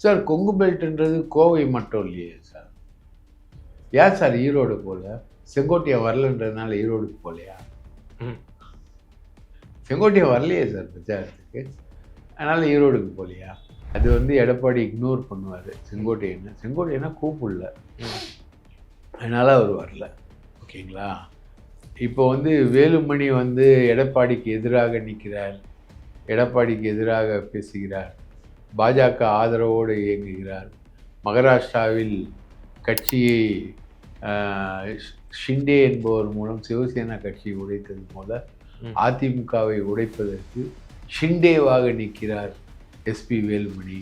Sir Kongu பெல்ட்ன்றது Kovai மட்டும் இல்லையே sir. ஏன் சார் ஈரோடு போல செங்கோட்டையன் வரலன்றதுனால ஈரோடுக்கு போகலையா? ம். செங்கோட்டையன் வரலையே சார் பிரச்சாரத்துக்கு. அதனால் ஈரோடுக்கு போகலையா? அது வந்து எடப்பாடி இக்னோர் பண்ணுவார். செங்கோட்டையனை செங்கோட்டையனை கூப்பிடல. அதனால் அவர் வரல. ஓகேங்களா? இப்போ வந்து வேலுமணி வந்து எடப்பாடிக்கு எதிராக நிற்கிறார் எடப்பாடிக்கு எதிராக பேசுகிறார். பாஜக ஆதரவோடு இயங்குகிறார். மகாராஷ்டிராவில் கட்சியை ஷிண்டே என்பவர் மூலம் சிவசேனா கட்சியை உடைத்தது போல. அதிமுகவை உடைப்பதற்கு ஷிண்டேவாக நிற்கிறார் எஸ்பி வேலுமணி.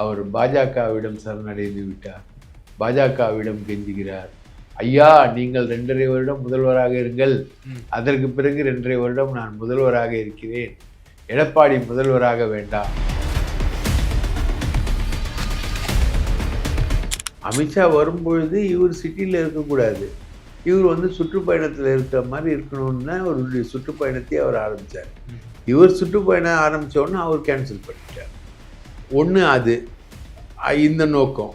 அவர் பாஜகவிடம் சரணடைந்து விட்டார். பாஜகவிடம் கெஞ்சுகிறார். ஐயா நீங்கள் ரெண்டரை வருடம் முதல்வராக இருங்கள். அதற்கு பிறகு ரெண்டரை வருடம் நான் முதல்வராக இருக்கிறேன். எடப்பாடி முதல்வராக வேண்டாம். அமித்ஷா வரும்பொழுது இவர் சிட்டியில் இருக்கக்கூடாது. இவர் வந்து சுற்றுப்பயணத்தில் இருக்கிற மாதிரி இருக்கணும்னு தான் அவருடைய சுற்றுப்பயணத்தை அவர் ஆரம்பித்தார் இவர் சுற்றுப்பயணம் ஆரம்பித்தோடனே அவர் கேன்சல் பண்ணிட்டார். ஒன்று அது இந்த நோக்கம்.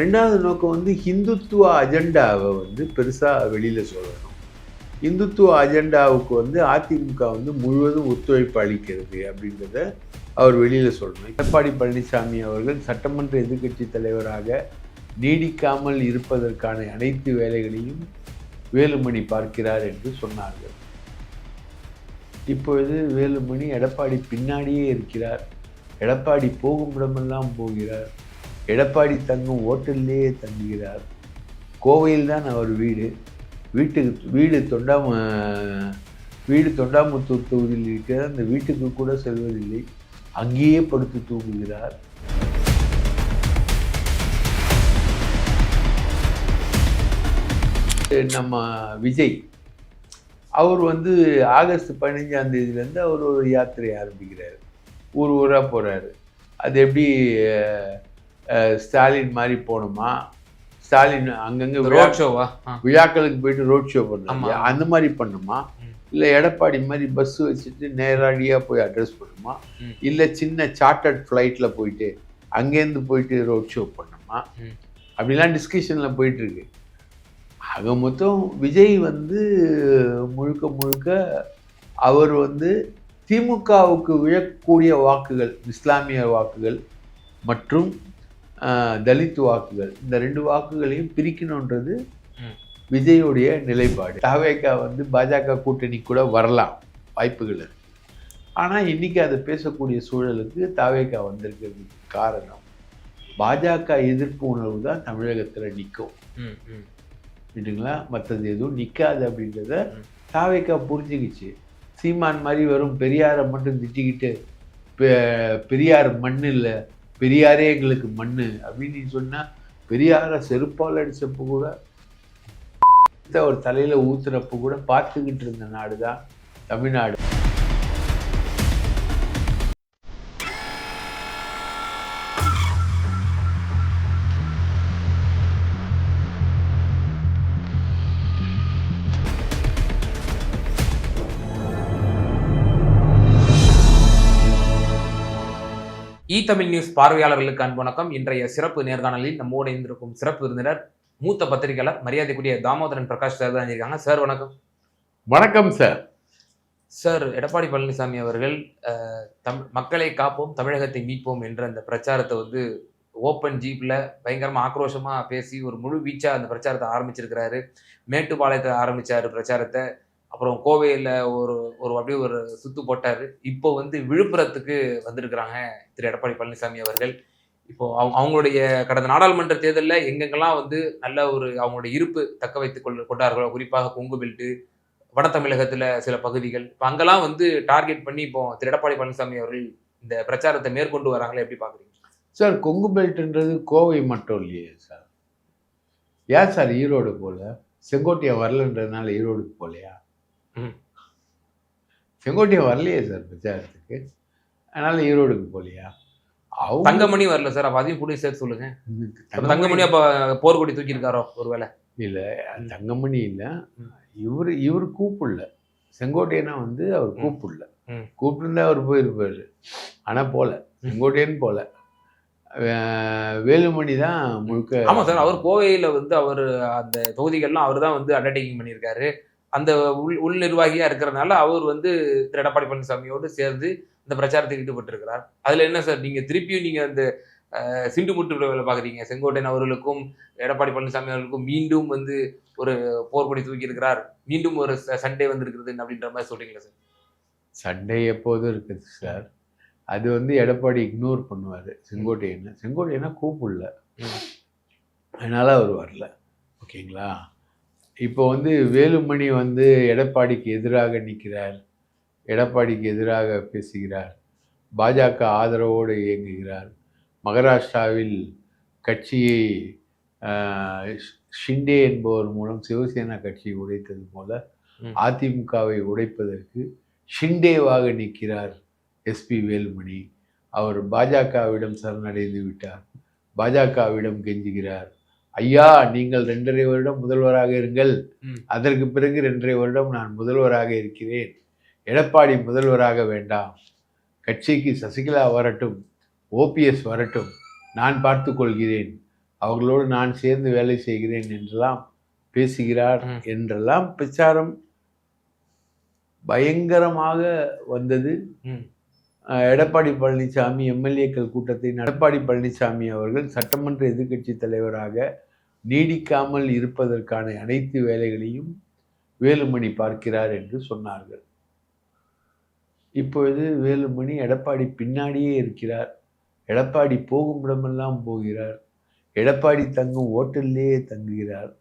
ரெண்டாவது நோக்கம் வந்து ஹிந்துத்துவ அஜெண்டாவை வந்து பெருசாக வெளியில் சொல்லணும். இந்துத்துவ அஜெண்டாவுக்கு வந்து அதிமுக வந்து முழுவதும் ஒத்துழைப்பு அளிக்கிறது அப்படின்றத அவர் வெளியில் சொல்லணும். எடப்பாடி பழனிசாமி அவர்கள் சட்டமன்ற எதிர்க்கட்சி தலைவராக நீடிக்காமல் இருப்பதற்கான அனைத்து வேலைகளையும் வேலுமணி பார்க்கிறார் என்று சொன்னார்கள். இப்பொழுது வேலுமணி எடப்பாடி பின்னாடியே இருக்கிறார். எடப்பாடி போகும் இடமெல்லாம் போகிறார். எடப்பாடி தங்கும் ஓட்டல்லேயே தங்குகிறார். கோவையில் தான் அவர் வீடு. வீட்டுக்கு வீடு தொண்டாம வீடு தொண்டாமுத்தூர் தொகுதியில் இருக்கிற அந்த வீட்டுக்கு கூட செல்வதில்லை. அங்கேயே படுத்து தூங்குகிறார். நம்ம விஜய் அவர் வந்து ஆகஸ்ட் பதினஞ்சாம் தேதியிலேருந்து அவர் ஒரு யாத்திரை ஆரம்பிக்கிறார். ஊர் ஊராக போகிறாரு அது எப்படி ஸ்டாலின் மாதிரி போகணுமா? ஸ்டாலின் அங்கங்கே ரோட் ஷோவா விழாக்களுக்கு போயிட்டு ரோட் ஷோ பண்ணணும். அந்த மாதிரி பண்ணுமா. இல்லை எடப்பாடி மாதிரி பஸ் வச்சுட்டு நேரடியாக போய் அட்ரஸ் பண்ணுமா. இல்லை சின்ன சார்ட்டர்ட் ஃப்ளைட்டில் போயிட்டு அங்கேருந்து போயிட்டு ரோட் ஷோ பண்ணுமா. அப்படிலாம் டிஸ்கஷனில் போயிட்டுருக்கு ஆக மொத்தம் விஜய் வந்து முழுக்க முழுக்க அவர் வந்து திமுகவுக்கு விழக்கூடிய வாக்குகள் இஸ்லாமிய வாக்குகள் மற்றும் தலித் வாக்குகள் இந்த ரெண்டு வாக்குகளையும் பிரிக்கணுன்றது. விஜயுடைய நிலைப்பாடு. தாவேக்கா வந்து பாஜக கூட்டணி கூட வரலாம் வாய்ப்புகள் ஆனால் இன்னைக்கு அதை பேசக்கூடிய சூழலுக்கு தாவேக்கா வந்திருக்கிறதுக்கு காரணம் பாஜக எதிர்ப்பு உணர்வு தான் தமிழகத்தில் நிற்கும் ம், மற்றது எதுவும் நிற்காது அப்படின்றத சாவைக்கா புரிஞ்சுக்கிச்சு. சீமான் மாதிரி வெறும் பெரியாரை மட்டும் திட்டிக்கிட்டு பெரியார் மண் இல்லை பெரியாரே எங்களுக்கு மண் அப்படின்னு நீ பெரியாரை செருப்பால் அடித்தப்போ கூட ஒரு தலையில் ஊற்றுறப்போ கூட பார்த்துக்கிட்டு இருந்த நாடு தான் தமிழ்நாடு. இ தமிழ் நியூஸ் பார்வையாளர்களுக்கு அன்பு வணக்கம். இன்றைய சிறப்பு நேர்காணலில் நம்மோடு இணைந்திருக்கும் சிறப்பு விருந்தினர் மூத்த பத்திரிகையாளர் மரியாதைக்குரிய தாமோதரன் பிரகாஷ் சார் தான் இருக்காங்க. சார் வணக்கம். வணக்கம் சார். சார் எடப்பாடி பழனிசாமி அவர்கள் அஹ், தம் மக்களை காப்போம் தமிழகத்தை மீட்போம் என்ற அந்த பிரச்சாரத்தை வந்து ஓப்பன் ஜீப்ல பயங்கரமா ஆக்ரோஷமா பேசி ஒரு முழு வீச்சா அந்த பிரச்சாரத்தை ஆரம்பிச்சிருக்கிறாரு. மேட்டுப்பாளையத்தை ஆரம்பிச்சாரு பிரச்சாரத்தை. அப்புறம் கோவையில் ஒரு ஒரு அப்படியே ஒரு சுத்து போட்டார். இப்போ வந்து விழுப்புரத்துக்கு வந்திருக்கிறாங்க திரு எடப்பாடி பழனிசாமி அவர்கள். இப்போ அவங்க அவங்களுடைய கடந்த நாடாளுமன்ற தேர்தலில் எங்கெங்கெல்லாம் வந்து நல்ல ஒரு அவங்களுடைய இருப்பு தக்க வைத்துக் கொண்டார்களோ குறிப்பாக கொங்கு பெல்ட்டு வட தமிழகத்தில் சில பகுதிகள். இப்போ அங்கெல்லாம் வந்து டார்கெட் பண்ணி இப்போ திரு எடப்பாடி பழனிசாமி அவர்கள் இந்த பிரச்சாரத்தை மேற்கொண்டு வராங்களே எப்படி பார்க்குறீங்க சார் கொங்கு பெல்ட்ன்றது கோவை மட்டும் இல்லையே சார். ஏன் சார் ஈரோடு போல? செங்கோட்டையை வரலன்றதுனால ஈரோடுக்கு போகலையா செங்கோட்டையன் வரலையே சார் பிரச்சாரத்துக்கு. அதனால ஈரோடுக்கு போகலையா? தங்கமணி வரல சார் அப்ப அதையும் கூட சேர்த்து சொல்லுங்க. தங்கமணி அப்ப போர்க்கொடி தூக்கி இருக்காரோ ஒருவேளை? இல்ல தங்கமணி இல்லை. இவர் இவர் கூப்பிடல. செங்கோட்டையனா வந்து அவர். கூப்பிடல. கூப்பிட்டுருந்தா அவர் போயிருப்பாரு. ஆனா போல. செங்கோட்டையன் போல. வேலுமணி தான் முழுக்க ஆமா சார் அவர் கோவையில வந்து அவர் அந்த தொகுதிகள்லாம் அவர் தான் வந்து அண்டர்டேக்கிங் பண்ணியிருக்காரு. அந்த உள் உள் நிர்வாகியா இருக்கிறனால அவர் வந்து திரு. எடப்பாடி பழனிசாமியோடு சேர்ந்து இந்த பிரச்சாரத்தில் ஈடுபட்டிருக்கிறார். அதுல என்ன சார் நீங்க திருப்பியும் நீங்க அந்த சிண்டு முட்டு வேலை பாக்குறீங்க செங்கோட்டையன் அவர்களுக்கும் எடப்பாடி பழனிசாமி அவர்களுக்கும் மீண்டும் வந்து ஒரு போர்க்கொடி தூக்கி இருக்கிறார். மீண்டும் ஒரு ச- சண்டை வந்திருக்கிறது அப்படின்ற மாதிரி சொல்றீங்களா சார்? சண்டை எப்போதும் இருக்குது சார். அது வந்து எடப்பாடி இக்னோர் பண்ணுவார் செங்கோட்டையனை. செங்கோட்டையனை கூப்பிடல. அதனால அவர் வரல. ஓகேங்களா? இப்போ வந்து வேலுமணி வந்து எடப்பாடிக்கு எதிராக நிற்கிறார் எடப்பாடிக்கு எதிராக பேசுகிறார் பாஜக ஆதரவோடு இயங்குகிறார். மகாராஷ்டிராவில் கட்சியை ஷிண்டே என்பவர் மூலம் சிவசேனா கட்சியை உடைத்தது போல. அதிமுகவை உடைப்பதற்கு ஷிண்டேவாக நிற்கிறார் எஸ்பி வேலுமணி. அவர் பாஜகவிடம் சரணடைந்து விட்டார் பாஜகவிடம் கெஞ்சுகிறார். ஐயா நீங்கள் ரெண்டரை வருடம் முதல்வராக இருங்கள். அதற்கு பிறகு ரெண்டரை வருடம் நான் முதல்வராக இருக்கிறேன். எடப்பாடி முதல்வராக வேண்டாம். கட்சிக்கு சசிகலா வரட்டும் ஓபிஎஸ் வரட்டும். நான் பார்த்து கொள்கிறேன். அவர்களோடு நான் சேர்ந்து வேலை செய்கிறேன் என்றெல்லாம் பேசுகிறார். என்றெல்லாம் பிரச்சாரம் பயங்கரமாக வந்தது. எடப்பாடி பழனிசாமி எம்எல்ஏக்கள் கூட்டத்தின் எடப்பாடி பழனிசாமி அவர்கள் சட்டமன்ற எதிர்க்கட்சி தலைவராக நீடிக்காமல் இருப்பதற்கான அனைத்து வேலைகளையும் வேலுமணி பார்க்கிறார் என்று சொன்னார்கள். இப்பொழுது வேலுமணி எடப்பாடி பின்னாடியே இருக்கிறார். எடப்பாடி போகும் இடமெல்லாம் போகிறார். எடப்பாடி தங்கும் ஓட்டல்லேயே தங்குகிறார்.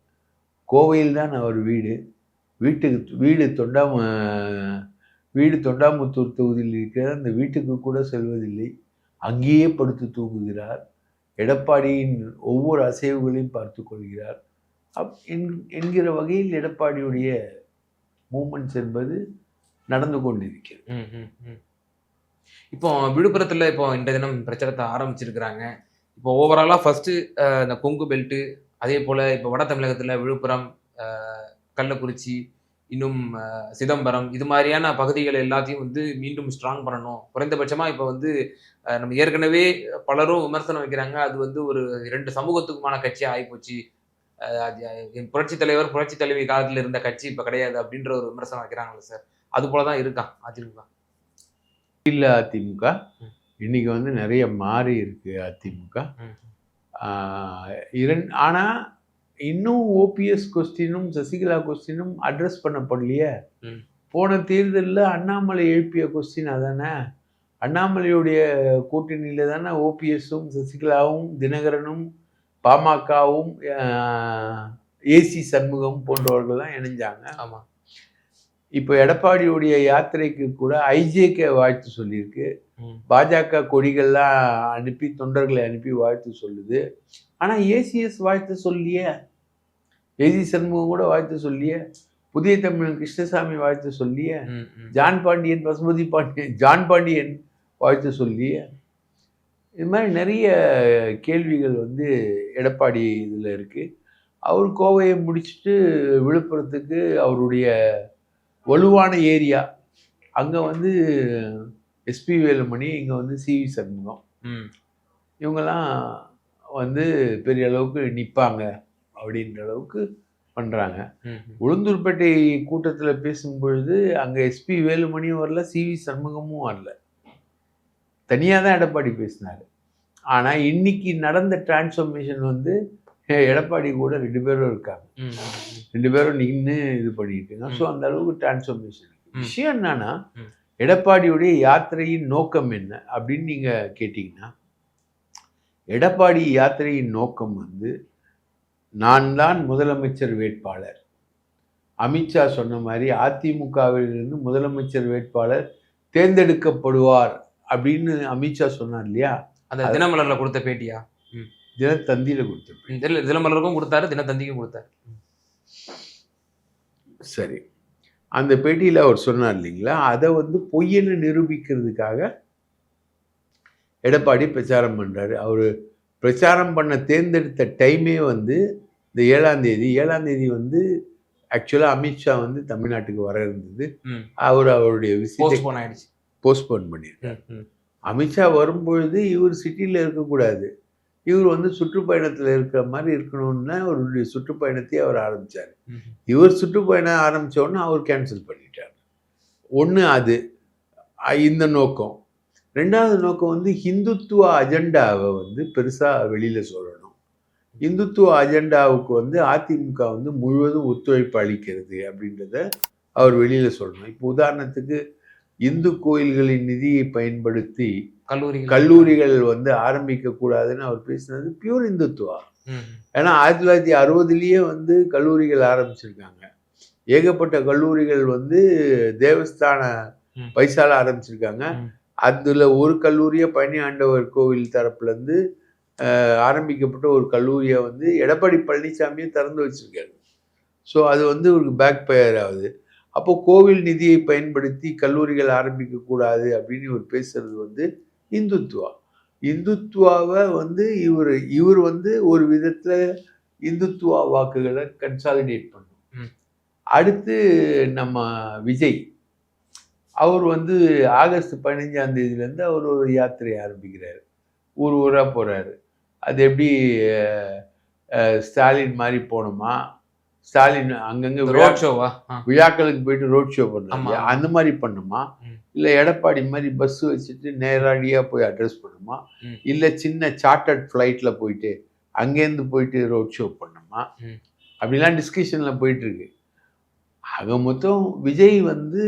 கோவையில் தான் அவர் வீடு. வீட்டுக்கு வீடு தொண்டாம வீடு தொண்டாமுத்தூர் தொகுதியில் இருக்கிற அந்த வீட்டுக்கு கூட செல்வதில்லை. அங்கேயே படுத்து தூங்குகிறார். எடப்பாடியின் ஒவ்வொரு அசைவுகளையும் பார்த்து கொள்கிறார். அப் என்கிற வகையில் எடப்பாடியுடைய மூமெண்ட்ஸ் என்பது நடந்து கொண்டிருக்கிறது. ம், ம், ம். இப்போ விழுப்புரத்தில் இப்போ இன்றைய தினம் பிரச்சாரத்தை ஆரம்பிச்சிருக்கிறாங்க. இப்போ ஓவராலாக ஃபஸ்ட்டு இந்த கொங்கு பெல்ட்டு அதே போல் இப்போ வட தமிழகத்தில் விழுப்புரம் கள்ளக்குறிச்சி இன்னும் சிதம்பரம் இது மாதிரியான பகுதிகள் எல்லாத்தையும் வந்து மீண்டும் ஸ்ட்ராங் பண்ணணும். குறைந்தபட்சமா இப்போ வந்து நம்ம ஏற்கனவே பலரும் விமர்சனம் வைக்கிறாங்க. அது வந்து ஒரு இரண்டு சமூகத்துக்குமான அஹ், அது- புரட்சி தலைவர் புரட்சி தலைவி காலத்துல இருந்த கட்சி இப்ப கிடையாது அப்படின்ற ஒரு விமர்சனம் வைக்கிறாங்கல்ல சார் அது போலதான் இருக்கான் அதிமுக. இல்ல அதிமுக. இன்னைக்கு வந்து நிறைய மாறி இருக்கு அதிமுக. ம். ஆஹ் இரண் ஆனா இன்னும் ஓபிஎஸ் கொஸ்டினும் சசிகலா கொஸ்டினும் அட்ரஸ் பண்ணப்படலையே. போன தேர்தலில் அண்ணாமலை எழுப்பிய கொஸ்டின் அதானே? அண்ணாமலையுடைய கூட்டணியில தானே ஓபிஎஸும் சசிகலாவும் தினகரனும் பாமகவும் ஏசி சண்முகம் போன்றவர்கள்லாம் இணைஞ்சாங்க. ஆமா. இப்போ எடப்பாடியுடைய யாத்திரைக்கு கூட ஐஜேகே வாழ்த்து சொல்லியிருக்கு. பாஜக கொடிகள்லாம் அனுப்பி தொண்டர்களை அனுப்பி வாழ்த்து சொல்லுது ஆனால் ஏசிஎஸ் வாழ்த்து சொல்லியே ஏசி சண்முகம் கூட வாழ்த்து சொல்லியே புதிய தமிழன் கிருஷ்ணசாமி வாழ்த்து சொல்லியே. ஜான் பாண்டியன் பசுமதி பாண்டியன் ஜான் பாண்டியன் வாழ்த்து சொல்லியே இது மாதிரி நிறைய கேள்விகள் வந்து எடப்பாடி இதில் இருக்குது அவர் கோவையை முடிச்சுட்டு விழுப்புரத்துக்கு அவருடைய வலுவான ஏரியா. அங்கே வந்து எஸ்பி வேலுமணி இங்கே வந்து சிவி சண்முகம். இவங்கெல்லாம் வந்து பெரிய அளவுக்கு நிற்பாங்க அப்படின்ற அளவுக்கு பண்ணுறாங்க. உளுந்தூர்பேட்டை கூட்டத்தில் பேசும்பொழுது அங்கே எஸ்பி வேலுமணியும் வரல சிவி சண்முகமும் வரல. தனியாக தான் எடப்பாடி பேசினார். ஆனால் இன்னைக்கு நடந்த டிரான்ஸ்ஃபர்மேஷன் வந்து எடப்பாடி கூட ரெண்டு பேரும் இருக்காங்க. ரெண்டு பேரும் நின்று இது பண்ணிட்டு. ஸோ அந்த அளவுக்கு டிரான்ஸ்ஃபர்மேஷன். விஷயம் என்னன்னா. எடப்பாடியுடைய யாத்திரையின் நோக்கம் என்ன அப்படின்னு நீங்கள் கேட்டிங்கன்னா எடப்பாடி யாத்திரையின் நோக்கம் வந்து நான் தான் முதலமைச்சர் வேட்பாளர். அமித்ஷா சொன்ன மாதிரி அதிமுகவிலிருந்து முதலமைச்சர் வேட்பாளர் தேர்ந்தெடுக்கப்படுவார் அப்படின்னு அமித்ஷா சொன்னார் இல்லையா? அந்த தினமலர்ல கொடுத்த பேட்டியா? தினத்தந்தியில் கொடுத்த ம், தெரியல தினமலருக்கும் கொடுத்தாரு தினத்தந்திக்கும் கொடுத்தாரு. சரி. அந்த பேட்டியில் அவர் சொன்னார் இல்லைங்களா? அதை வந்து பொய்யன்னு நிரூபிக்கிறதுக்காக எடப்பாடி பிரச்சாரம் பண்ணுறாரு அவர் பிரச்சாரம் பண்ண தேர்ந்தெடுத்த டைமே வந்து இந்த ஏழாம் தேதி. ஏழாம் தேதி வந்து ஆக்சுவலாக அமித்ஷா வந்து தமிழ்நாட்டுக்கு வர இருந்தது. அவர் அவருடைய விசிட்டை போஸ்ட்போன் பண்ணியிருக்காரு. அமித்ஷா வரும்பொழுது இவர் சிட்டியில் இருக்கக்கூடாது. இவர் வந்து சுற்றுப்பயணத்தில் இருக்கிற மாதிரி இருக்கணும்னு அவருடைய சுற்றுப்பயணத்தையே அவர் ஆரம்பிச்சார். ம். இவர் சுற்றுப்பயணம் ஆரம்பிச்ச உடனே அவர் கேன்சல் பண்ணிட்டார். ஒன்று அது இந்த நோக்கம். ரெண்டாவது நோக்கம் வந்து ஹிந்துத்துவ அஜெண்டாவை வந்து பெருசாக வெளியில் சொல்லணும். இந்துத்துவ அஜெண்டாவுக்கு வந்து அதிமுக வந்து முழுவதும் ஒத்துழைப்பு அளிக்கிறது அப்படின்றத அவர் வெளியில் சொல்லணும். இப்போ உதாரணத்துக்கு இந்து கோயில்களின் நிதியை பயன்படுத்தி கல்லூரிகள் கல்லூரிகள் வந்து ஆரம்பிக்க கூடாதுன்னு அவர் பேசினது பியூர் இந்துத்துவா. ஏன்னா ஆயிரத்தி தொள்ளாயிரத்தி அறுபதுலேயே வந்து கல்லூரிகள் ஆரம்பிச்சிருக்காங்க ஏகப்பட்ட கல்லூரிகள் வந்து தேவஸ்தான. பைசால ஆரம்பிச்சிருக்காங்க. அதுல ஒரு கல்லூரியை பழனி ஆண்டவர் கோவில் தரப்புல இருந்து அஹ், ஆரம்பிக்கப்பட்ட ஒரு கல்லூரியை வந்து எடப்பாடி பழனிசாமியே திறந்து வச்சிருக்காரு ஸோ அது வந்து ஒரு பேக் பயர் ஆகுது அப்போ கோவில் நிதியை பயன்படுத்தி கல்லூரிகள் ஆரம்பிக்க கூடாது அப்படின்னு இவர் பேசுறது வந்து இந்துத்துவா. இந்துத்துவாவை வந்து இவர் இவர் வந்து ஒரு விதத்துல இந்துத்துவா வாக்குகளை கன்சாலிடேட் பண்ணும். அடுத்து நம்ம விஜய். அவர் வந்து ஆகஸ்ட் பதினஞ்சாம் தேதியிலேருந்து அவர் ஒரு யாத்திரை ஆரம்பிக்கிறார். ஊர் ஊராக போகிறாரு அது எப்படி ஸ்டாலின் மாதிரி போகணுமா ஸ்டாலின் அங்கங்கே ரோட் ஷோவா. விழாக்களுக்கு போயிட்டு ரோட் ஷோ பண்ணுறாங்க. அந்த மாதிரி பண்ணுமா. இல்லை எடப்பாடி மாதிரி பஸ் வச்சுட்டு நேரடியாக போய் அட்ரஸ் பண்ணுமா. இல்லை சின்ன சார்ட்டர்ட் ஃப்ளைட்டில் போயிட்டு அங்கேருந்து போயிட்டு ரோட் ஷோ பண்ணுமா. அப்படிலாம் டிஸ்கஷனில் போயிட்டு இருக்கு ஆக மொத்தம் விஜய் வந்து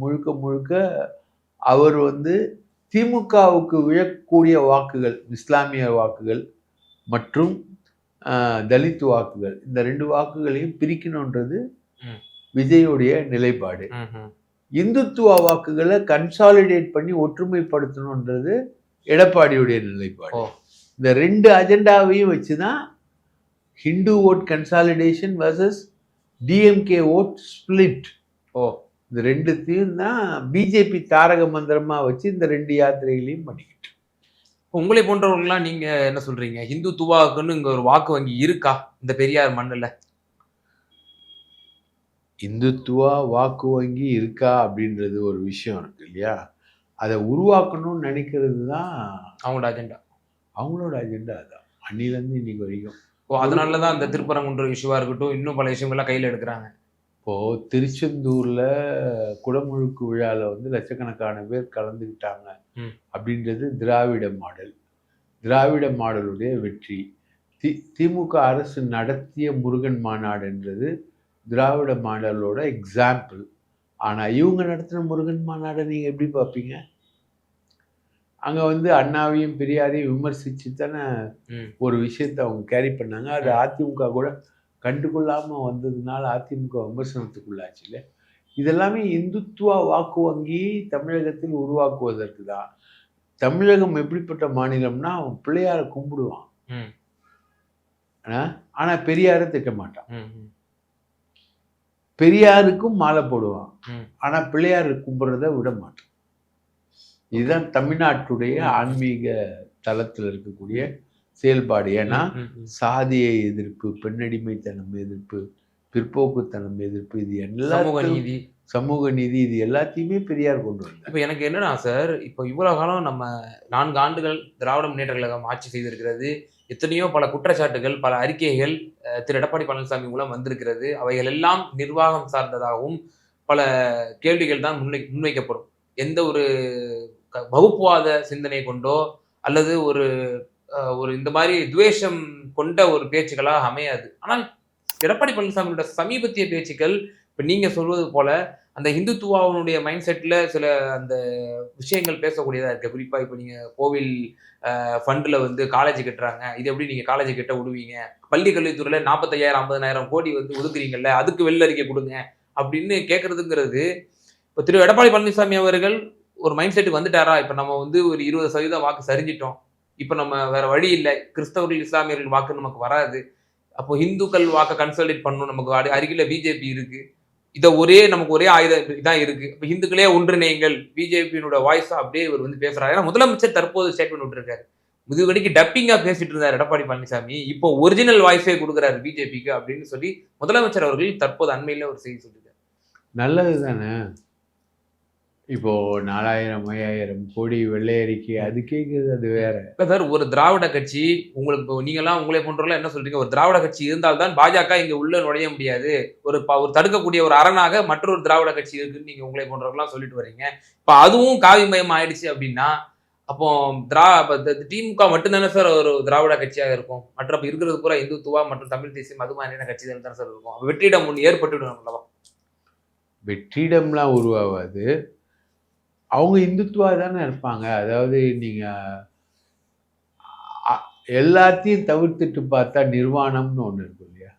முழுக்க முழுக்க அவர் வந்து திமுகவுக்கு விழக்கூடிய வாக்குகள் இஸ்லாமிய வாக்குகள் மற்றும் தலித் வாக்குகள் இந்த ரெண்டு வாக்குகளையும் பிரிக்கணுன்றது. விஜயுடைய நிலைப்பாடு. இந்துத்துவ வாக்குகளை கன்சாலிடேட் பண்ணி ஒற்றுமைப்படுத்தணுன்றது எடப்பாடியுடைய நிலைப்பாடு. இந்த ரெண்டு அஜெண்டாவையும் வச்சு தான் Hindu vote consolidation versus DMK vote split ஓ இந்த ரெண்டுத்தையும் தான் பிஜேபி தாரக மந்திரமா வச்சு இந்த ரெண்டு யாத்திரைகளையும் பண்ணிக்கிட்டு உங்களை போன்றவர்கள்லாம் நீங்க என்ன சொல்றீங்க? ஹிந்து துவாக்குன்னு இங்க ஒரு வாக்கு வங்கி இருக்கா? இந்த பெரியார் மண்ணுல? இந்துத்துவா வாக்கு வங்கி இருக்கா அப்படின்றது ஒரு விஷயம் இருக்கு இல்லையா? அதை உருவாக்கணும்னு நினைக்கிறது தான் அவங்களோட அஜெண்டா அவங்களோட அஜெண்டா அதான். அன்னிலேருந்து இன்னைக்கு வரைக்கும். ஓ அதனாலதான் அந்த திருப்பரங்குன்ற இஷ்யூவா இருக்கட்டும் இன்னும் பல விஷயங்கள்லாம் கையில எடுக்கிறாங்க. இப்போ திருச்செந்தூர்ல குடமுழுக்கு விழால வந்து லட்சக்கணக்கான பேர் கலந்துக்கிட்டாங்க. அப்படின்றது திராவிட மாடல். திராவிட மாடலுடைய வெற்றி. தி திமுக அரசு நடத்திய முருகன் மாநாடுன்றது திராவிட மாடலோட எக்ஸாம்பிள் ஆனா இவங்க நடத்தின முருகன் மாநாடை நீங்க எப்படி பார்ப்பீங்க? அங்க வந்து அண்ணாவையும் பெரியாரையும் விமர்சிச்சு தானே. ஒரு விஷயத்தை அவங்க கேரி பண்ணாங்க. அது அதிமுக கூட கண்டுகொள்ளாம வந்ததுனால அதிமுக விமர்சனத்துக்குள்ளாச்சுல்ல? இதெல்லாமே இந்துத்துவ வாக்கு வங்கி தமிழகத்தில் உருவாக்குவதற்கு தான். தமிழகம் எப்படிப்பட்ட மாநிலம்னா அவன் பிள்ளையாரை கும்பிடுவான். ம். ஆனா ஆனா பெரியாரை திட்ட மாட்டான். ம், ம். பெரியாருக்கும் மாலை போடுவான். ம். ஆனா பிள்ளையார் கும்பிடுறத விட மாட்டான். இதுதான் தமிழ்நாட்டுடைய ஆன்மீக தளத்தில் இருக்கக்கூடிய செயல்பாடு. ஏன்னா. சாதிய எதிர்ப்பு பெண்ணடிமைத்தனம் எதிர்ப்பு பிற்போக்குத்தனம் எதிர்ப்பு இது எல்லாத்தையும் நீதி. சமூக நீதி இது எல்லாத்தையுமே பெரியார் கொண்டு வந்தார். இப்போ எனக்கு என்னன்னா சார் இப்போ இவ்வளவு காலம் நம்ம நான்கு ஆண்டுகள் திராவிட முன்னேற்ற கழகம் ஆட்சி செய்திருக்கிறது எத்தனையோ பல குற்றச்சாட்டுகள் பல அறிக்கைகள் திரு. எடப்பாடி பழனிசாமி மூலம் வந்திருக்கிறது அவைகள் எல்லாம் நிர்வாகம் சார்ந்ததாகவும் பல கேள்விகள் தான் முன்வை முன்வைக்கப்படும். எந்த ஒரு வகுப்புவாத சிந்தனை கொண்டோ அல்லது ஒரு ஒரு இந்த மாதிரி துவேஷம் கொண்ட ஒரு பேச்சுக்களாக அமையாது. ஆனால் எடப்பாடி பழனிசாமியோட சமீபத்திய பேச்சுக்கள் இப்போ நீங்கள் சொல்வது போல அந்த ஹிந்துத்துவாவினுடைய மைண்ட் செட்டில் சில அந்த விஷயங்கள் பேசக்கூடியதாக இருக்குது குறிப்பாக இப்போ நீங்கள் கோவில் ஃபண்டில் வந்து காலேஜ் கட்டுறாங்க. இது எப்படி நீங்கள் காலேஜ் கட்ட விடுவீங்க? பள்ளி கல்வித்துறையில் நாற்பத்தையாயிரம் ஐம்பதனாயிரம் கோடி வந்து ஒதுக்குறீங்கல்ல அதுக்கு வெளில அறிக்கை கொடுங்க அப்படின்னு கேட்குறதுங்கிறது இப்போ திரு எடப்பாடி பழனிசாமி அவர்கள் ஒரு மைண்ட் செட்டுக்கு வந்துட்டாரா? இப்போ நம்ம வந்து ஒரு இருபது சதவீதம் வாக்கு சரிஞ்சிட்டோம். இப்போ நம்ம வேற வழி இல்லை. கிறிஸ்தவர்கள் இஸ்லாமியர்கள் வாக்கு நமக்கு வராது. அப்போ இந்துக்கள் வாக்கை கன்சல்டேட் பண்ணணும். நமக்கு அருகில் அருகில பிஜேபி இருக்கு. இதை ஒரே நமக்கு ஒரே ஆயுதம் இதான் இருக்கு. இப்போ இந்துக்களே ஒன்றிணைங்கள் பிஜேபியினோட வாய்ஸா அப்படியே இவர் வந்து பேசுறாரு. ஏன்னா முதலமைச்சர் தற்போது ஸ்டேட்மெண்ட் விட்டுருக்காரு. இது வரைக்கும் டப்பிங்கா பேசிட்டு இருந்தார் எடப்பாடி பழனிசாமி. இப்போ ஒரிஜினல் வாய்ஸே கொடுக்குறாரு பிஜேபிக்கு அப்படின்னு சொல்லி முதலமைச்சர் அவர்கள் தற்போது அண்மையில ஒரு செய்தி சொல்லியிருக்காரு. நல்லது தானே இப்போது நாலாயிரம் ஐயாயிரம் கோடி வெள்ளை அறிக்கை அது கேட்குறது அது வேற இப்போ சார் ஒரு திராவிட கட்சி உங்களுக்கு இப்போ நீங்கள்லாம் உங்களை போன்றவர்கள் என்ன சொல்றீங்க ஒரு திராவிட கட்சி இருந்தால்தான் பாஜக இங்கே உள்ள நுழைய முடியாது ஒரு ப- ஒரு தடுக்கக்கூடிய ஒரு அரணாக மற்றொரு திராவிட கட்சி இருக்குன்னு நீங்கள் உங்களை போன்றவர்கள்லாம் சொல்லிட்டு வர்றீங்க இப்போ அதுவும் காவிமயம் ஆயிடுச்சு அப்படின்னா அப்போ திரா அப்ப திமுக மட்டும்தானே சார் ஒரு திராவிட கட்சியாக இருக்கும் மற்ற அப்ப இருக்கிறது பூரா இந்துத்துவா மற்றும் தமிழ் தேசியம் அது மாதிரியான கட்சிகள் தான் சார் இருக்கும் வெற்றிடம் ஒன்று ஏற்பட்டுவிடும் அல்லவா வெற்றிடம்லாம் உருவாகாது அவங்க இந்துத்துவா தானே இருப்பாங்க. அதாவது நீங்க அ- எல்லாத்தையும் தவிர்த்துட்டு பார்த்தா நிர்வாணம்னு ஒண்ணு இருக்கும் இல்லையா?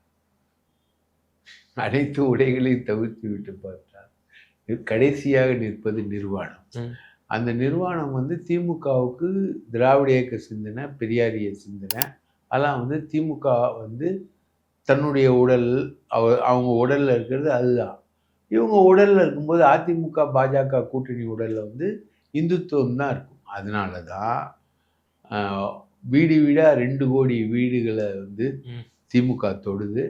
அனைத்து உடைகளையும் தவிர்த்து விட்டு பார்த்தா கடைசியாக நிற்பது நிர்வாணம். அந்த நிர்வாணம் வந்து திமுகவுக்கு திராவிட இயக்க சிந்தனை பெரியாரிய சிந்தனை அதெல்லாம் வந்து திமுக வந்து தன்னுடைய உடல் அவ அவங்க உடல்ல இருக்கிறது அதுதான். இவங்க உடல்ல இருக்கும்போது அதிமுக பாஜக கூட்டணி உடல்ல வந்து இந்துத்துவம் தான் இருக்கும். அதனால தான் வீடு வீடா ரெண்டு கோடி வீடுகளை வந்து. திமுக தொடுது.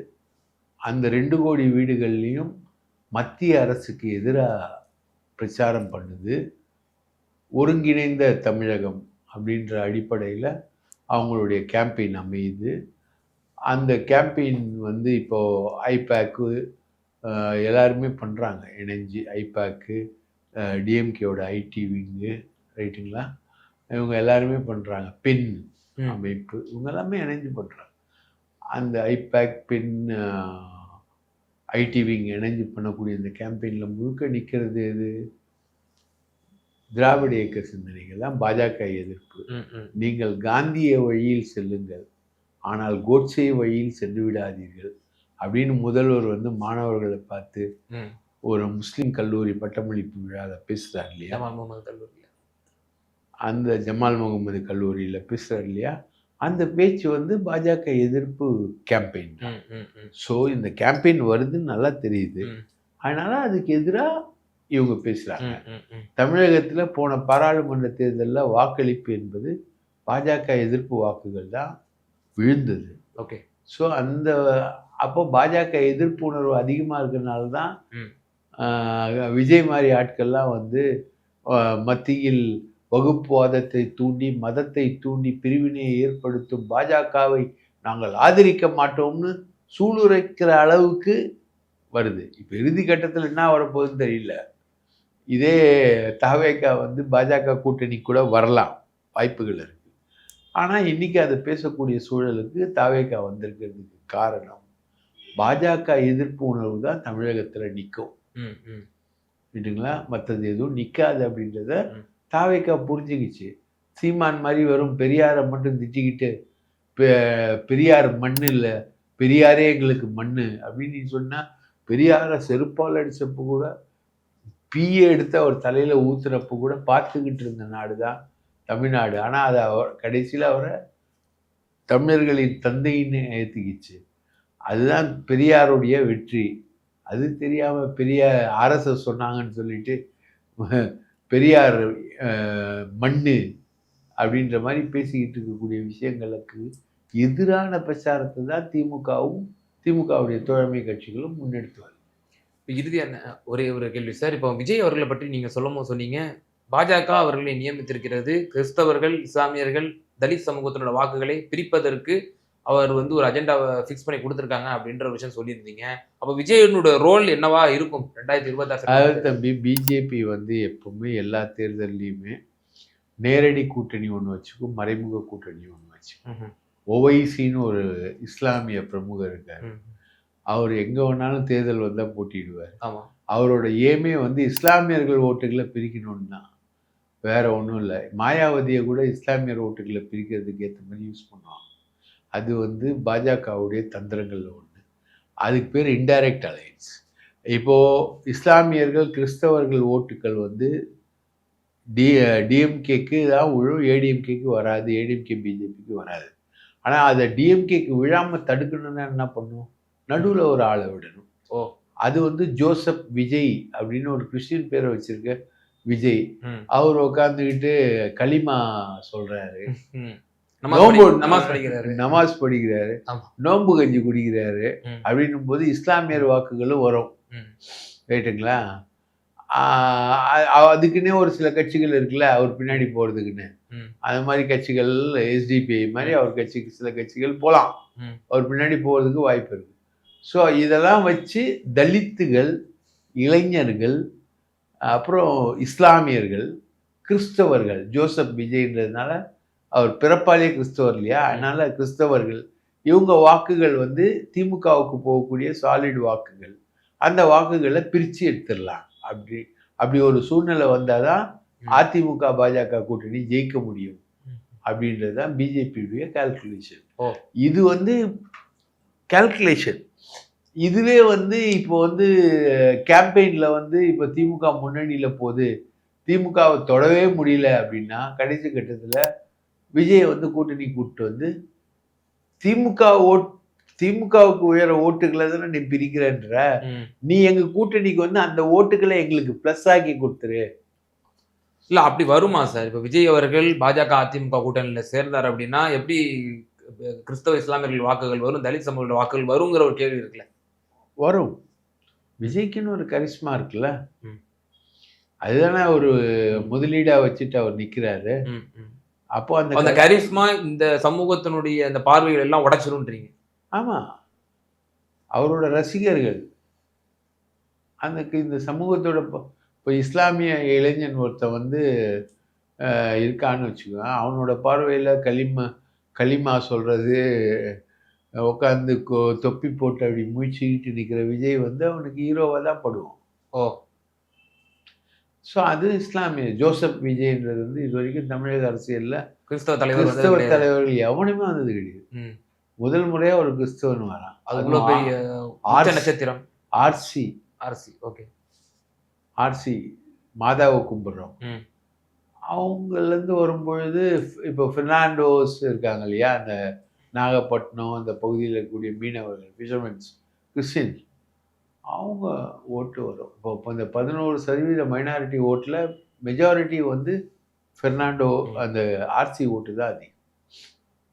அந்த ரெண்டு கோடி வீடுகள்லையும் மத்திய அரசுக்கு எதிராக பிரச்சாரம் பண்ணுது. ஒருங்கிணைந்த தமிழகம் அப்படின்ற அடிப்படையில் அவங்களுடைய கேம்பெயின் அமையுது. அந்த கேம்பெயின் வந்து இப்போ ஐபேக்கு எல்லாருமே பண்ணுறாங்க இணைஞ்சு ஐபேக்கு டிஎம்கேவோட ஐடி விங்கு ரைட்டுங்களா? இவங்க எல்லாருமே பண்ணுறாங்க பென். அமைப்பு இவங்க எல்லாமே இணைஞ்சு பண்ணுறாங்க அந்த ஐபேக் பென் ஐடி விங் இணைஞ்சு பண்ணக்கூடிய இந்த கேம்பெயினில் முழுக்க நிற்கிறது எது? திராவிட இயக்க சிந்தனைகள் தான் பாஜக எதிர்ப்பு. நீங்கள் காந்திய வழியில் செல்லுங்கள். ஆனால் கோட்சே வழியில் சென்று விடாதீர்கள். அப்படின்னு முதல்வர் வந்து மாணவர்களை பார்த்து. ஒரு முஸ்லிம் கல்லூரி பட்டமளிப்பு விழாவில் பேசுகிறார் இல்லையா கல்லூரியில் அந்த ஜமால் முகமது கல்லூரியில் பேசுகிறார் இல்லையா அந்த பேச்சு வந்து பாஜக எதிர்ப்பு கேம்பெயின். ஸோ இந்த கேம்பெயின் வருதுன்னு நல்லா தெரியுது. அதனால அதுக்கு எதிராக இவங்க பேசுகிறாங்க. தமிழகத்தில் போன பாராளுமன்ற தேர்தலில் வாக்களிப்பு என்பது பாஜக எதிர்ப்பு வாக்குகள் தான் விழுந்தது ஓகே ஸோ அந்த அப்போ பாஜக எதிர்ப்பு உணர்வு அதிகமாக இருக்கிறனால தான் விஜய் மாதிரி ஆட்கள்லாம் வந்து மத்தியில் வகுப்புவாதத்தை தூண்டி மதத்தை தூண்டி பிரிவினையை ஏற்படுத்தும் பாஜகவை நாங்கள் ஆதரிக்க மாட்டோம்னு சூளுரைக்கிற அளவுக்கு வருது. இப்போ இறுதி கட்டத்தில் என்ன வரப்போகுதுன்னு தெரியல. இதே தவேகா வந்து பாஜக கூட்டணி கூட வரலாம். வாய்ப்புகள் இருக்கு. ஆனால் இன்னைக்கு அதை பேசக்கூடிய சூழலுக்கு தவேகா வந்திருக்கிறதுக்கு காரணம் பாஜக எதிர்ப்பு உணர்வு தான் தமிழகத்தில் நிற்கும். ரைட்டுங்களா மற்றது எதுவும் நிற்காது அப்படின்றத. தாவேக்கா புரிஞ்சுக்கிச்சு. சீமான் மாதிரி வெறும் பெரியாரை மட்டும் திட்டிக்கிட்டு பெரியார் மண்ணு இல்லை பெரியாரே எங்களுக்கு மண்ணு அப்படின்னு நீ சொன்னா பெரியாரை செருப்பால் அடிச்சப்போ கூட பீயை எடுத்து அவர் தலையில ஊத்துறப்ப கூட பார்த்துக்கிட்டு இருந்த நாடு தான் தமிழ்நாடு. ஆனால் அதை அவர் கடைசியில் அவரை தமிழர்களின் தந்தைன்னு ஏற்றுக்கிச்சு அதுதான் பெரியாருடைய வெற்றி. அது தெரியாமல் பெரிய ஆர்எஸ்எஸ் சொன்னாங்கன்னு சொல்லிட்டு பெரியார் மண்ணு அப்படின்ற மாதிரி பேசிக்கிட்டு இருக்கக்கூடிய விஷயங்களுக்கு எதிரான பிரச்சாரத்தை தான் திமுகவும் திமுகவுடைய தோழமை கட்சிகளும் முன்னெடுத்து வருது இறுதியான ஒரே ஒரு கேள்வி. சார் இப்போ விஜய் அவர்களை பற்றி நீங்கள் சொல்லும் போது சொன்னீங்க பாஜக அவர்களை நியமித்திருக்கிறது கிறிஸ்தவர்கள் இஸ்லாமியர்கள் தலித் சமூகத்தினோட வாக்குகளை பிரிப்பதற்கு அவர் வந்து ஒரு அஜெண்டாவை ஃபிக்ஸ் பண்ணி கொடுத்துருக்காங்க அப்படின்ற ஒரு விஷயம் சொல்லியிருந்தீங்க. அப்போ விஜயனோட ரோல் என்னவா இருக்கும்? ரெண்டாயிரத்தி அதாவது இருபத்தாறு தம்பி பிஜேபி வந்து எப்பவுமே எல்லா தேர்தல்லையுமே நேரடி கூட்டணி ஒன்று வச்சுக்கும் மறைமுக கூட்டணி ஒன்று வச்சுக்கும். ஒவைசின்னு ஒரு இஸ்லாமிய பிரமுகர் இருக்கார். அவர் எங்கே வேணாலும் தேர்தல் வந்தால் போட்டிடுவார் ஆமா. அவரோட ஏமே வந்து இஸ்லாமியர்கள் ஓட்டுகளை பிரிக்கணும்னு தான். வேற ஒன்றும் இல்லை. மாயாவதியை கூட இஸ்லாமியர் ஓட்டுகளை பிரிக்கிறதுக்கு ஏற்ற மாதிரி யூஸ் பண்ணுவாங்க. அது வந்து பாஜகவுடைய தந்திரங்கள்ல ஒன்று அதுக்கு பேர் இன்டைரக்ட் அலையன்ஸ் இப்போ இஸ்லாமியர்கள் கிறிஸ்தவர்கள் ஓட்டுகள் வந்து டி டிஎம்கேக்கு தான் விழும் ஏடிஎம்கேக்கு வராது ஏடிஎம்கே பிஜேபிக்கு வராது. ஆனால் அதை டிஎம்கேக்கு விழாமல் தடுக்கணும்னா என்ன பண்ணும்? நடுவில் ஒரு ஆளை விடணும். ஓ. அது வந்து ஜோசப் விஜய் அப்படின்னு ஒரு கிறிஸ்டின் பேரை வச்சிருக்க விஜய். அவர் உட்காந்துக்கிட்டு களிமா சொல்றாரு. நமாஸ் படிக்கிறாரு நமாஸ் படிக்கிறாரு. நோன்பு கஞ்சி குடிக்கிறாரு. அப்படின்னும் போது இஸ்லாமியர் வாக்குகளும் வரும். ரைட்டுங்களா அதுக்குன்னே ஒரு சில கட்சிகள் இருக்குல்ல அவர் பின்னாடி போறதுக்குன்னு. அது மாதிரி கட்சிகள் எஸ்டிபி மாதிரி அவர் கட்சிக்கு சில கட்சிகள் போகலாம். அவர் பின்னாடி போகிறதுக்கு வாய்ப்பு இருக்கு ஸோ இதெல்லாம் வச்சு தலித்துகள் இளைஞர்கள் அப்புறம் இஸ்லாமியர்கள் கிறிஸ்தவர்கள் ஜோசப் விஜய்ன்றதுனால அவர் பிறப்பாலே கிறிஸ்தவர் இல்லையா? அதனால கிறிஸ்தவர்கள் இவங்க வாக்குகள் வந்து திமுகவுக்கு போகக்கூடிய சாலிட் வாக்குகள். அந்த வாக்குகளை பிரித்து எடுத்துடலாம். அப்படி அப்படி ஒரு சூழ்நிலை வந்தால் தான். அதிமுக பாஜக கூட்டணி ஜெயிக்க முடியும். அப்படின்றது தான் பிஜேபியுடைய கால்குலேஷன். இது வந்து கால்குலேஷன் இதுவே வந்து இப்போ வந்து கேம்பெயினில் வந்து இப்போ திமுக முன்னணியில் போகுது திமுகவை தொடவே முடியல அப்படின்னா கடைசி கட்டத்தில் விஜயை வந்து கூட்டணி கூப்பிட்டு வந்து திமுக ஓட் திமுகவுக்கு உயர ஓட்டுகளை தானே நீ பிரிக்கிறன்ற. நீ எங்க கூட்டணிக்கு வந்து அந்த ஓட்டுகளை எங்களுக்கு ப்ளஸ் ஆக்கி கொடுத்துரு. இல்ல அப்படி வருமா சார்? இப்ப விஜய் அவர்கள் பாஜக அதிமுக கூட்டணியில சேர்ந்தார் அப்படின்னா எப்படி கிறிஸ்தவ இஸ்லாமியர்கள் வாக்குகள் வரும் தலித் சமூக வாக்குகள் வருங்கிற ஒரு கேள்வி இருக்குல்ல. வரும். விஜய்க்குன்னு ஒரு கரிஷ்மா இருக்குல்ல. அதுதானே ஒரு முதலீடா வச்சுட்டு அவர் நிக்கிறாரு. அப்போ அந்த அந்த கரிஸ்மா இந்த சமூகத்தினுடைய அந்த பார்வைகள் எல்லாம் உடைச்சிரும்ன்றீங்க. ஆமா. அவரோட ரசிகர்கள். அந்த இந்த சமூகத்தோட இப்போ இஸ்லாமிய இளைஞன் ஒருத்தன் வந்து இருக்கான்னு வச்சுக்கோ அவனோட பார்வையில் களிமா களிமா சொல்றது உட்காந்து தொப்பி போட்டு அப்படி மூழ்ச்சிக்கிட்டு நிற்கிற விஜய் வந்து அவனுக்கு ஹீரோவாக தான் படுவான். ஓ. ஸோ அது இஸ்லாமிய ஜோசப் விஜய்ன்றது வந்து இது வரைக்கும் தமிழக அரசியலில் கிறிஸ்தவ தலைவர் கிறிஸ்தவ. தலைவர்கள் எவனுமே வந்தது கிடையாது. முதல் முறையாக ஒரு கிறிஸ்தவன் வரான். அது இவ்வளவு பெரிய ஆர்சி நட்சத்திரம். ஆர்சி அரசி ஓகே. ஆர்சி மாதாவை கும்பிட்றோம். அவங்கலேருந்து வரும்பொழுது இப்போ பெர்னாண்டோஸ் இருக்காங்க இல்லையா? அந்த நாகப்பட்டினம் அந்த பகுதியில் இருக்கக்கூடிய மீனவர்கள் ஃபிஷர்மென்ஸ் கிறிஸ்டின்ஸ் அவங்க ஓட்டு வரும். இப்போ இந்த பதினோரு சதவீத மைனாரிட்டி ஓட்டில் மெஜாரிட்டி வந்து பெர்னாண்டோ ம். அந்த ஆர்சி ஓட்டு தான் அதிகம்.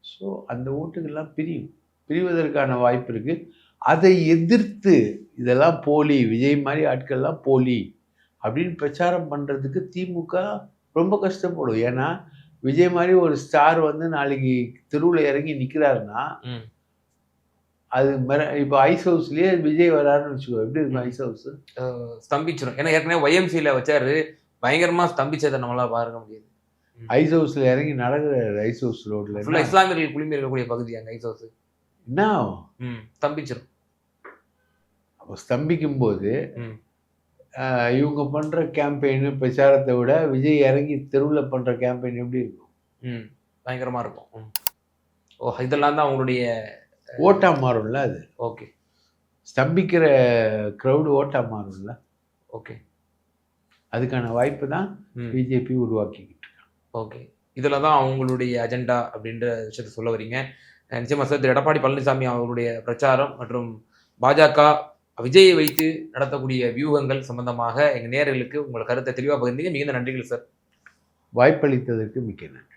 ஸோ அந்த ஓட்டுகள்லாம் பிரியும். பிரிவதற்கான வாய்ப்பு இருக்குது அதை எதிர்த்து இதெல்லாம் போலி விஜய் மாதிரி ஆட்கள்லாம் போலி அப்படின்னு பிரச்சாரம் பண்ணுறதுக்கு திமுக ரொம்ப கஷ்டப்படும். ஏன்னா விஜய் மாதிரி ஒரு ஸ்டார் வந்து நாளைக்கு தெருவில் இறங்கி நிற்கிறாருன்னா. அது இப்போ ஐஸ் ஹவுஸ்லேயே விஜய் வராருன்னு வச்சுக்கோ எப்படி இருக்கும். ஐஸ் ஹவுஸ் அஹ், ஸ்தம்பிச்சிரும். ஏன்னா ஏற்கனவே ஒய்எம்சியில் வச்சாரு. பயங்கரமா ஸ்தம்பிச்சதை நம்மளால பார்க்க முடியுது. ஐஸ் ஹவுஸில் இறங்கி நடக்கிற ஐஸ் ஹவுஸ் ரோட்டில் ஃபுல்லா இஸ்லாமியர்கள் குழுமி இருக்கக்கூடிய பகுதி அங்க ஐஸ் ஹவுஸ் என்ன? ஆகும் ம் ஸ்தம்பிச்சிரும். அப்போ ஸ்தம்பிக்கும் போது இவங்க பண்ணுற கேம்பெயின் பிரச்சாரத்தை விட விஜய் இறங்கி தெருவில் பண்ணுற கேம்பெயின் எப்படி இருக்கும்? ம் பயங்கரமா இருக்கும். ஓ இதெல்லாம் தான் அவங்களுடைய ஓட்டா மாறும்ல அது. ஓகே. ஸ்தம்பிக்கிற க்ரௌடு ஓட்டா மாறும்ல. ஓகே. அதுக்கான வாய்ப்பு தான் பிஜேபி உருவாக்கிக்கிட்டு. ஓகே. இதில் தான் அவங்களுடைய அஜெண்டா அப்படின்ற விஷயத்த சொல்ல வரீங்க. அஹ் நிச்சயமா சார் திரு எடப்பாடி பழனிசாமி அவர்களுடைய பிரச்சாரம் மற்றும் பாஜக விஜயை வைத்து நடத்தக்கூடிய வியூகங்கள் சம்பந்தமாக எங்க நேயர்களுக்கு உங்கள் கருத்தை தெளிவாக பகிர்ந்தீங்க. மிகுந்த நன்றிகள் சார். வாய்ப்பளித்ததற்கு மிக்க நன்றி.